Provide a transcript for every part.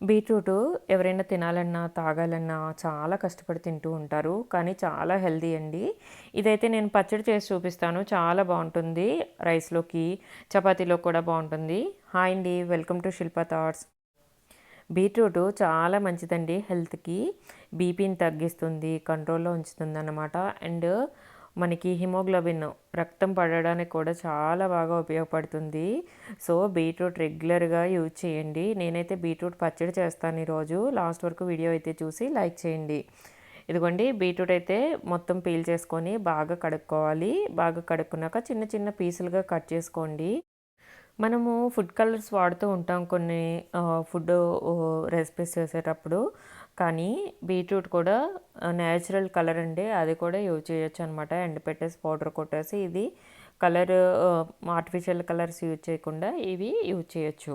Beetroot ఎవరైనా తినాలన్నా తాగాలన్నా చాలా కష్టపడి తింటూ ఉంటారు. కానీ చాలా హెల్దీ అండి. ఇదైతే నేను పచ్చడి చేసి చూపిస్తాను. చాలా బాగుంటుంది. రైస్లోకి చపాతీలో కూడా బాగుంటుంది. హాయ్ అండి. Welcome to Shilpa thoughts. Beetroot చాలా మంచిదండి హెల్త్కి. బీపీని తగ్గిస్తుంది కంట్రోల్లో ఉంచుతుంది అన్నమాట అండ్ మనకి హిమోగ్లోబిన్ రక్తం పడడానికి కూడా చాలా బాగా ఉపయోగపడుతుంది. సో బీట్రూట్ రెగ్యులర్గా యూజ్ చేయండి. నేనైతే బీట్రూట్ పచ్చడి చేస్తాను ఈరోజు. లాస్ట్ వరకు వీడియో అయితే చూసి లైక్ చేయండి. ఇదిగోండి బీట్రూట్ అయితే మొత్తం పీల్ చేసుకొని బాగా కడుక్కోవాలి. బాగా కడుక్కున్నాక చిన్న చిన్న పీసులుగా కట్ చేసుకోండి. మనము ఫుడ్ కలర్స్ వాడుతూ ఉంటాం కొన్ని ఫుడ్ రెసిపీస్ చేసేటప్పుడు. కానీ బీట్రూట్ కూడా న్యాచురల్ కలర్ అండి అది కూడా యూజ్ చేయొచ్చు అనమాట ఎండ పెట్టేసి పౌడర్ కొట్టేసి ఇది కలర్ ఆర్టిఫిషియల్ కలర్స్ యూజ్ చేయకుండా ఇవి యూజ్ చేయొచ్చు.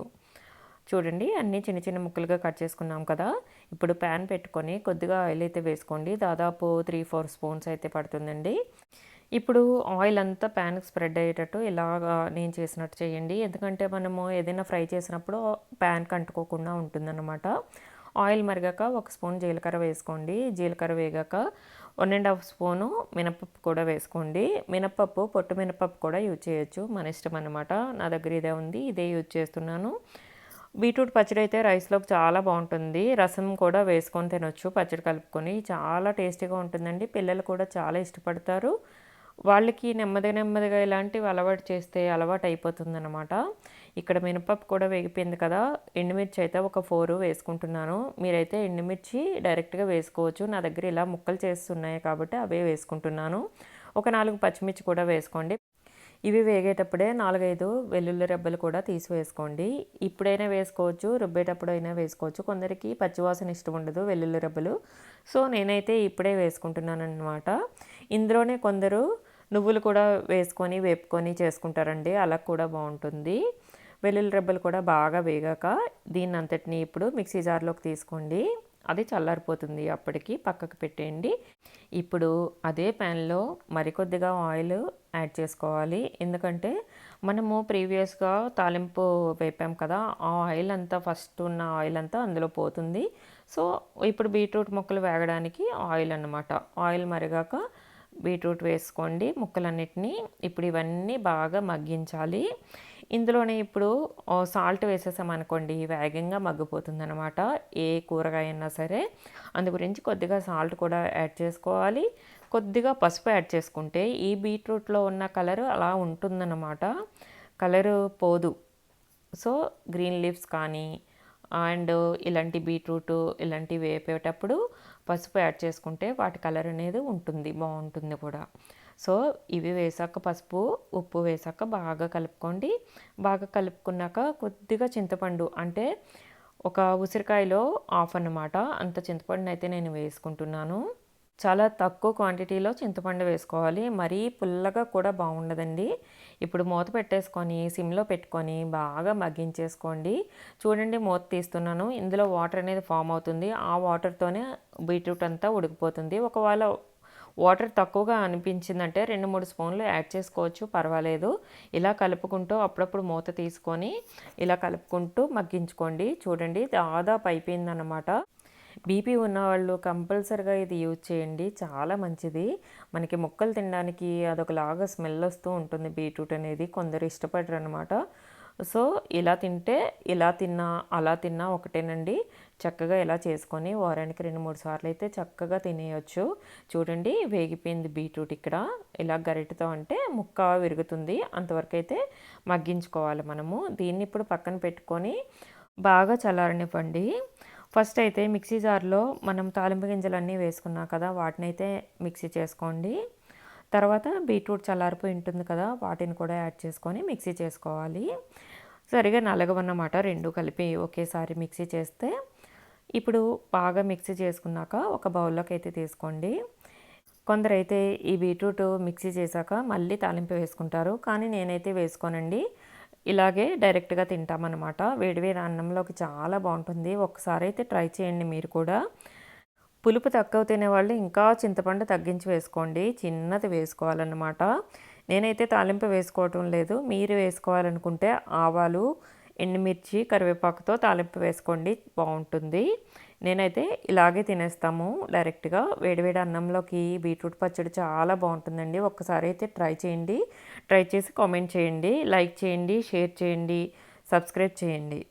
చూడండి అన్నీ చిన్న చిన్న ముక్కలుగా కట్ చేసుకున్నాం కదా. ఇప్పుడు ప్యాన్ పెట్టుకొని కొద్దిగా ఆయిల్ అయితే వేసుకోండి. దాదాపు త్రీ ఫోర్ స్పూన్స్ అయితే పడుతుందండి. ఇప్పుడు ఆయిల్ అంతా ప్యాన్కి స్ప్రెడ్ అయ్యేటట్టు ఇలాగా నేను చేసినట్టు చేయండి. ఎందుకంటే మనము ఏదైనా ఫ్రై చేసినప్పుడు ప్యాన్కి అంటుకోకుండా ఉంటుందన్నమాట. ఆయిల్ మరిగాక ఒక స్పూన్ జీలకర్ర వేసుకోండి. జీలకర్ర వేగాక వన్ అండ్ హాఫ్ స్పూను మినపప్పు కూడా వేసుకోండి. మినపప్పు పొట్టు మినపప్పు కూడా యూజ్ చేయొచ్చు. మన ఇష్టం అనమాట నా దగ్గర ఇదే ఉంది. ఇదే యూజ్ చేస్తున్నాను. బీట్రూట్ పచ్చడి అయితే రైస్లోకి చాలా బాగుంటుంది. రసం కూడా వేసుకొని తినొచ్చు. పచ్చడి కలుపుకొని చాలా టేస్టీగా ఉంటుందండి. పిల్లలు కూడా చాలా ఇష్టపడతారు. వాళ్ళకి నెమ్మదిగా నెమ్మదిగా ఇలాంటివి అలవాటు చేస్తే అలవాటు అయిపోతుంది అనమాట ఇక్కడ మినపప్పు కూడా వేగిపోయింది కదా ఎండుమిర్చి అయితే ఒక ఫోర్ వేసుకుంటున్నాను. మీరైతే ఎండుమిర్చి డైరెక్ట్గా వేసుకోవచ్చు. నా దగ్గర ఇలా ముక్కలు చేస్తున్నాయి కాబట్టి అవే వేసుకుంటున్నాను. ఒక నాలుగు పచ్చిమిర్చి కూడా వేసుకోండి. ఇవి వేగేటప్పుడే నాలుగైదు వెల్లుల్లి రెబ్బలు కూడా తీసి వేసుకోండి. ఇప్పుడైనా వేసుకోవచ్చు రుబ్బేటప్పుడు అయినా వేసుకోవచ్చు. కొందరికి పచ్చివాసన ఇష్టం ఉండదు వెల్లుల్లి రెబ్బలు. సో నేనైతే ఇప్పుడే వేసుకుంటున్నాను అనమాట ఇందులోనే కొందరు నువ్వులు కూడా వేసుకొని వేపుకొని చేసుకుంటారండి. అలా కూడా బాగుంటుంది. వెల్లుల్లి రెబ్బలు కూడా బాగా వేగాక దీన్ని అంతటిని ఇప్పుడు మిక్సీ జార్లోకి తీసుకోండి. అది చల్లారిపోతుంది అప్పటికి పక్కకు పెట్టేయండి. ఇప్పుడు అదే ప్యాన్లో మరికొద్దిగా ఆయిల్ యాడ్ చేసుకోవాలి. ఎందుకంటే మనము ప్రీవియస్గా తాలింపు వేపాం కదా ఆ ఆయిల్ అంతా ఫస్ట్ ఉన్న ఆయిల్ అంతా అందులో పోతుంది. సో ఇప్పుడు బీట్రూట్ ముక్కలు వేగడానికి ఆయిల్ అన్నమాట. ఆయిల్ మరిగాక బీట్రూట్ వేసుకోండి. ముక్కలన్నిటినీ ఇప్పుడు ఇవన్నీ బాగా మగ్గించాలి. ఇందులోనే ఇప్పుడు సాల్ట్ వేసేసామనుకోండి వేగంగా మగ్గిపోతుంది అనమాట ఏ కూరగాయ అయినా సరే. అందు గురించి కొద్దిగా సాల్ట్ కూడా యాడ్ చేసుకోవాలి. కొద్దిగా పసుపు యాడ్ చేసుకుంటే ఈ బీట్రూట్లో ఉన్న కలర్ అలా ఉంటుందన్నమాట. కలరు పోదు. సో గ్రీన్ లీవ్స్ కానీ అండ్ ఇలాంటి బీట్రూట్ ఇలాంటివి వేపేటప్పుడు పసుపు యాడ్ చేసుకుంటే వాటి కలర్ అనేది ఉంటుంది బాగుంటుంది కూడా. సో ఇవి వేసాక పసుపు ఉప్పు వేసాక బాగా కలుపుకోండి. బాగా కలుపుకున్నాక కొద్దిగా చింతపండు అంటే ఒక ఉసిరికాయలో ఆఫ్ అన్నమాట. అంత చింతపండుని అయితే నేను వేసుకుంటున్నాను. చాలా తక్కువ క్వాంటిటీలో చింతపండు వేసుకోవాలి. మరీ పుల్లగా కూడా బాగుండదండి. ఇప్పుడు మూత పెట్టేసుకొని సిమ్లో పెట్టుకొని బాగా మగ్గించేసుకోండి. చూడండి మూత తీస్తున్నాను. ఇందులో వాటర్ అనేది ఫామ్ అవుతుంది. ఆ వాటర్తోనే బీట్రూట్ అంతా ఉడికిపోతుంది. ఒకవేళ వాటర్ తక్కువగా అనిపించిందంటే రెండు మూడు స్పూన్లు యాడ్ చేసుకోవచ్చు. పర్వాలేదు. ఇలా కలుపుకుంటూ అప్పుడప్పుడు మూత తీసుకొని ఇలా కలుపుకుంటూ మగ్గించుకోండి. చూడండి దాదాపు అయిపోయిందన్నమాట. బీపీ ఉన్నవాళ్ళు కంపల్సరిగా ఇది యూజ్ చేయండి. చాలా మంచిది. మనకి మొక్కలు తినడానికి అదొకలాగా స్మెల్ వస్తూ ఉంటుంది బీట్రూట్ అనేది. కొందరు ఇష్టపడరు అనమాట సో ఇలా తింటే ఇలా తిన్నా అలా తిన్నా ఒకటేనండి. చక్కగా ఇలా చేసుకొని వారానికి రెండు మూడు సార్లు అయితే చక్కగా తినేయచ్చు. చూడండి వేగిపోయింది బీట్రూట్ ఇక్కడ. ఇలా గరిటతో అంటే ముక్క విరుగుతుంది. అంతవరకు అయితే మగ్గించుకోవాలి మనము. దీన్ని ఇప్పుడు పక్కన పెట్టుకొని బాగా చల్లారనివ్వండి. ఫస్ట్ అయితే మిక్సీ జార్లో మనం తాలింపు గింజలన్నీ వేసుకున్నాం కదా వాటిని అయితే మిక్సీ చేసుకోండి. తర్వాత బీట్రూట్ చల్లారిపోయి ఉంటుంది కదా వాటిని కూడా యాడ్ చేసుకొని మిక్సీ చేసుకోవాలి. సరిగా నలగవన్నమాట రెండు కలిపి ఒకేసారి మిక్సీ చేస్తే. ఇప్పుడు బాగా మిక్సీ చేసుకున్నాక ఒక బౌల్లోకి అయితే తీసుకోండి. కొందరైతే ఈ బీట్రూట్ మిక్సీ చేశాక మళ్ళీ తాలింపు వేసుకుంటారు కానీ నేనైతే వేసుకోనండి. ఇలాగే డైరెక్ట్గా తింటామన్నమాట. వేడివేడి అన్నంలోకి చాలా బాగుంటుంది. ఒకసారి అయితే ట్రై చేయండి మీరు కూడా. పులుపు తక్కువ తినేవాళ్ళు ఇంకా చింతపండు తగ్గించి వేసుకోండి. చిన్నది వేసుకోవాలన్నమాట. నేనైతే తాలింపు వేసుకోవటం లేదు. మీరు వేసుకోవాలనుకుంటే ఆవాలు ఎండుమిర్చి కరివేపాకుతో తాలింపు వేసుకోండి. బాగుంటుంది. నేనైతే ఇలాగే తినేస్తాము. డైరెక్ట్గా వేడివేడి అన్నంలోకి బీట్రూట్ పచ్చడి చాలా బాగుంటుందండి. ఒక్కసారి అయితే ట్రై చేయండి. ట్రై చేసి కామెంట్ చేయండి. లైక్ చేయండి షేర్ చేయండి సబ్స్క్రైబ్ చేయండి.